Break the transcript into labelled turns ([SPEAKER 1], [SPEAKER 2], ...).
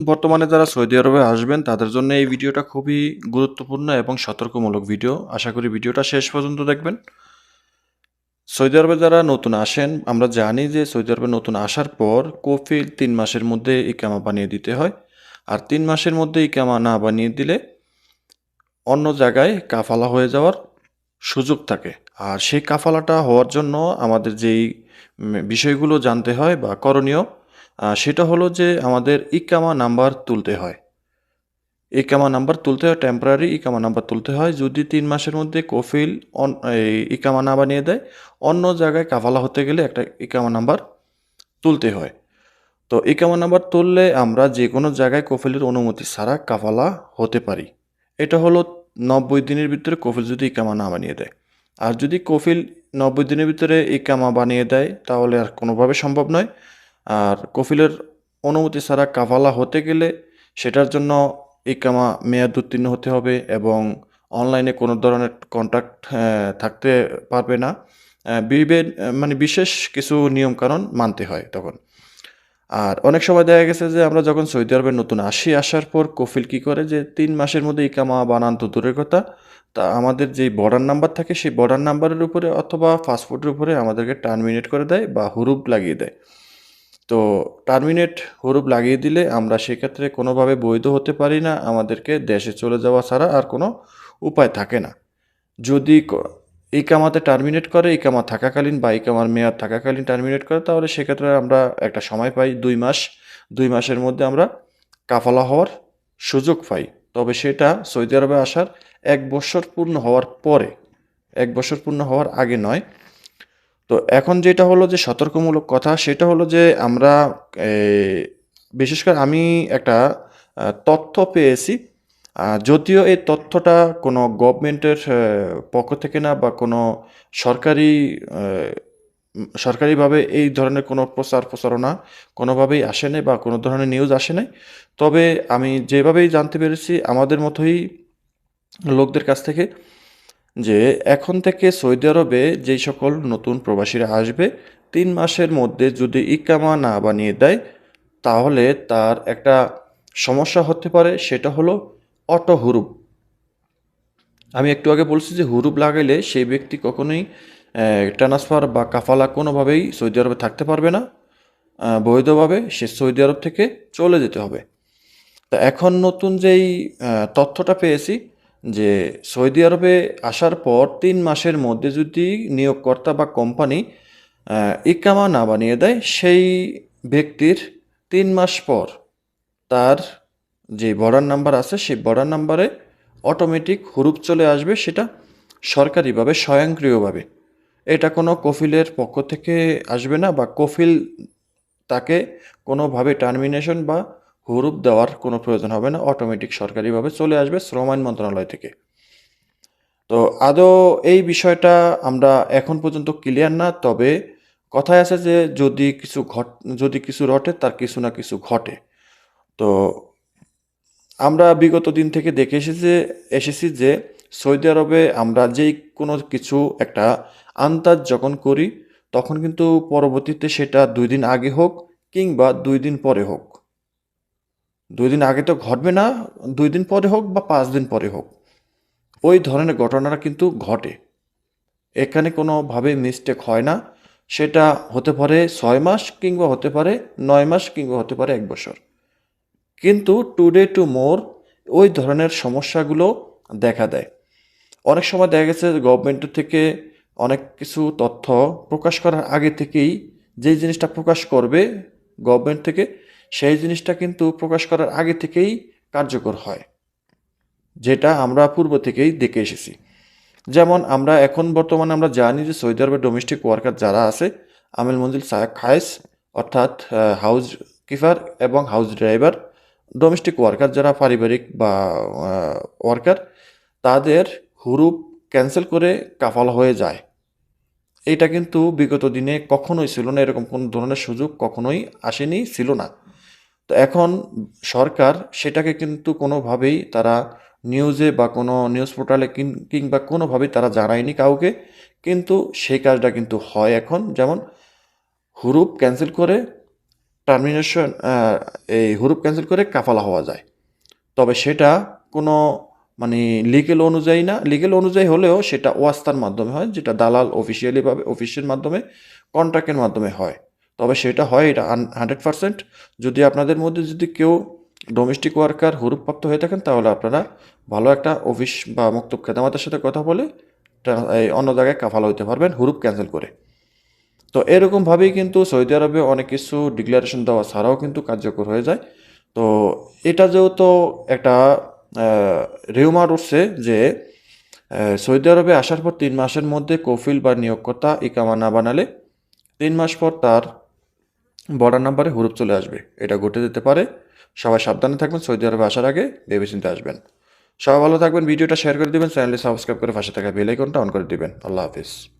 [SPEAKER 1] বর্তমানে যারা সৌদি আরবে আসবেন, তাদের জন্য এই ভিডিওটা খুবই গুরুত্বপূর্ণ এবং সতর্কমূলক ভিডিও। আশা করি ভিডিওটা শেষ পর্যন্ত দেখবেন। সৌদি আরবে যারা নতুন আসেন, আমরা জানি যে সৌদি আরবে নতুন আসার পর কফিল তিন মাসের মধ্যে ইকামা বানিয়ে দিতে হয়। আর তিন মাসের মধ্যে ইকামা না বানিয়ে দিলে অন্য জায়গায় কাফালা হয়ে যাওয়ার সুযোগ থাকে। আর সেই কাফালাটা হওয়ার জন্য আমাদের যেই বিষয়গুলো জানতে হয় বা করণীয় সেটা হলো যে আমাদের ইকামা নাম্বার তুলতে হয়। ইকামা নাম্বার তুলতে হয় টেম্পোরারি ইকামা নাম্বার তুলতে হয়। যদি তিন মাসের মধ্যে কফিল ইকামা না বানিয়ে দেয়, অন্য জায়গায় কাফালা হতে গেলে একটা ইকামা নাম্বার তুলতে হয়। তো ইকামা নাম্বার তুললে আমরা যে কোনো জায়গায় কফিলের অনুমতি ছাড়া কাফালা হতে পারি। এটা হলো নব্বই দিনের ভিতরে কফিল যদি ইকামা না বানিয়ে দেয়। আর যদি কফিল নব্বই দিনের ভিতরে ইকামা বানিয়ে দেয়, তাহলে আর কোনোভাবে সম্ভব নয়। আর কফিলের অনুমতি ছাড়া কাফালা হতে গেলে সেটার জন্য ইকামা মেয়াদ উত্তীর্ণ হতে হবে এবং অনলাইনে কোনো ধরনের কন্ট্যাক্ট থাকতে পারবে না। আহ, বিবে- মানে বিশেষ কিছু নিয়মকানুন মানতে হয় তখন। আর অনেক সময় দেখা গেছে যে আমরা যখন সৌদি আরবে নতুন আসি আসার পর কফিল কি করে যে তিন মাসের মধ্যে ইকামা বানান তো দূরের কথা তা আমাদের যে বর্ডার নাম্বার থাকে সেই বর্ডার নাম্বারের উপরে অথবা পাসপোর্টের উপরে আমাদেরকে টার্মিনেট করে দেয় বা হুরুপ লাগিয়ে দেয়। তো টার্মিনেট হুরুপ লাগিয়ে দিলে আমরা সেক্ষেত্রে কোনোভাবে বৈধ হতে পারি না, আমাদেরকে দেশে চলে যাওয়া ছাড়া আর কোনো উপায় থাকে না। যদি ক- ইকামাতে টার্মিনেট করে, এই ইকামা থাকাকালীন বা ইকামার মেয়াদ থাকাকালীন টার্মিনেট করে, তাহলে সেক্ষেত্রে আমরা একটা সময় পাই দুই মাস। দুই মাসের মধ্যে আমরা কাফালা হওয়ার সুযোগ পাই। তবে সেটা সৌদি আরবে আসার এক বছর পূর্ণ হওয়ার পরে, এক বছর পূর্ণ হওয়ার আগে নয়। তো এখন যেটা হলো যে সতর্কমূলক কথা, সেটা হলো যে আমরা বিশেষ করে আমি একটা তথ্য পেয়েছি। যদিও এই তথ্যটা কোনো গভর্নমেন্টের পক্ষ থেকে না বা কোনো সরকারি সরকারিভাবে এই ধরনের কোনো প্রচার প্রচারণা কোনোভাবেই আসে নাই বা কোনো ধরনের নিউজ আসে নাই। তবে আমি যেভাবেই জানতে পেরেছি, আমাদের মতোই লোকদের কাছ থেকে যে এখন থেকে সৌদি আরবে যেই সকল নতুন প্রবাসীরা আসবে, তিন মাসের মধ্যে যদি ইকামা না বানিয়ে দেয়, তাহলে তার একটা সমস্যা হতে পারে, সেটা হলো অটো হুরুপ। আমি একটু আগে বলছি যে হুরুপ লাগাইলে সেই ব্যক্তি কখনোই ট্রান্সফার বা কাফালা কোনোভাবেই সৌদি আরবে থাকতে পারবে না। বৈধভাবে সে সৌদি আরব থেকে চলে যেতে হবে। তা এখন নতুন যেই তথ্যটা পেয়েছি যে সৌদি আরবে আসার পর তিন মাসের মধ্যে যদি নিয়োগকর্তা বা কোম্পানি ইকামা না বানিয়ে দেয়, সেই ব্যক্তির তিন মাস পর তার যে বর্ডার নাম্বার আছে, সেই বর্ডার নাম্বারে অটোমেটিক হুরুপ চলে আসবে, সেটা সরকারিভাবে, স্বয়ংক্রিয়ভাবে। এটা কোনো কফিলের পক্ষ থেকে আসবে না বা কফিল তাকে কোনোভাবে টার্মিনেশন বা হুরুপ দেওয়ার কোনো প্রয়োজন হবে না অটোমেটিক সরকারিভাবে চলে আসবে শ্রম আইন মন্ত্রণালয় থেকে। তো আদৌ এই বিষয়টা আমরা এখন পর্যন্ত ক্লিয়ার না, তবে কথায় আছে যে যদি কিছু ঘট, যদি কিছু রটে, তার কিছু না কিছু ঘটে। তো আমরা বিগত দিন থেকে দেখে এসেছি এসেছি যে সৌদি আরবে আমরা যেই কোনো কিছু একটা আন্দাজ যখন করি, তখন কিন্তু পরবর্তীতে সেটা দুই দিন আগে হোক কিংবা দুই দিন পরে হোক। দুই দিন আগে তো ঘটবে না, দুই দিন পরে হোক বা পাঁচ দিন পরে হোক। ওই ধরনের ঘটনাটা কিন্তু ঘটে। এখানে কোনোভাবে মিস্টেক হয় না। সেটা হতে পারে ছয় মাস কিংবা হতে পারে নয় মাস কিংবা হতে পারে এক বছর। কিন্তু টুডে টু মোর ওই ধরনের সমস্যাগুলো দেখা দেয়। অনেক সময় দেখা গেছে গভর্নমেন্টের থেকে অনেক কিছু তথ্য প্রকাশ করার আগে থেকেই যেই জিনিসটা প্রকাশ করবে গভর্নমেন্ট থেকে সেই জিনিসটা কিন্তু প্রকাশ করার আগে থেকেই কার্যকর হয়, যেটা আমরা পূর্ব থেকেই দেখে এসেছি। যেমন আমরা এখন বর্তমানে আমরা জানি যে সৌদি আরবের ডোমেস্টিক ওয়ার্কার যারা আছে আমিল মঞ্জিল সাহেব খায়েস, অর্থাৎ হাউস কিপার এবং হাউস ড্রাইভার ডোমেস্টিক ওয়ার্কার যারা পারিবারিক বা ওয়ার্কার তাদের হুরুপ ক্যান্সেল করে কাফাল হয়ে যায়। এটা কিন্তু বিগত দিনে কখনোই ছিল না, এরকম কোনো ধরনের সুযোগ কখনোই আসেনি, ছিল না। তো এখন সরকার সেটাকে কিন্তু কোনোভাবেই তারা নিউজে বা কোনো নিউজ পোর্টালে কিংবা কোনোভাবেই তারা জানায়নি কাউকে। কিন্তু সেই কাজটা কিন্তু হয় এখন। যেমন হুরুপ ক্যান্সেল করে টার্মিনেশন এই হুরুপ ক্যান্সেল করে কাফালা হওয়া যায়। তবে সেটা কোনো মানে লিগেল অনুযায়ী না। লিগেল অনুযায়ী হলেও সেটা ওয়াস্তার মাধ্যমে হয়, যেটা দালাল অফিসিয়ালিভাবে অফিসের মাধ্যমে কন্ট্রাক্টের মাধ্যমে হয়। তবে সেটা হয়, এটা হান্ড্রেড পারসেন্ট যদি আপনাদের মধ্যে যদি কেউ ডোমেস্টিক ওয়ার্কার হুরুপপ্রাপ্ত হয়ে থাকেন, তাহলে আপনারা ভালো একটা অফিস বা মুক্তব খেদামাতের সাথে কথা বলে অন্য জায়গায় কাফালা হইতে পারবেন, হুরুপ ক্যান্সেল করে। তো এরকমভাবেই কিন্তু সৌদি আরবে অনেক কিছু ডিক্লারেশন দেওয়া ছাড়াও কিন্তু কার্যকর হয়ে যায়। তো এটা যেহেতু একটা রিউমার উঠছে যে সৌদি আরবে আসার পর তিন মাসের মধ্যে কফিল বা নিয়োগকর্তা ইকামা না বানালে তিন মাস পর তার বর্ডার নাম্বারে হুরুপ চলে আসবে। এটা ঘটে যেতে পারে। সবাই সাবধানে থাকবেন। সৌদি আরবে আসার আগে ভেবেচিন্তে আসবেন। সবাই ভালো থাকবেন। ভিডিওটা শেয়ার করে দেবেন। চ্যানেলটি সাবস্ক্রাইব করে পাশে থাকা বেল আইকনটা অন করে দেবেন। আল্লাহ হাফিজ।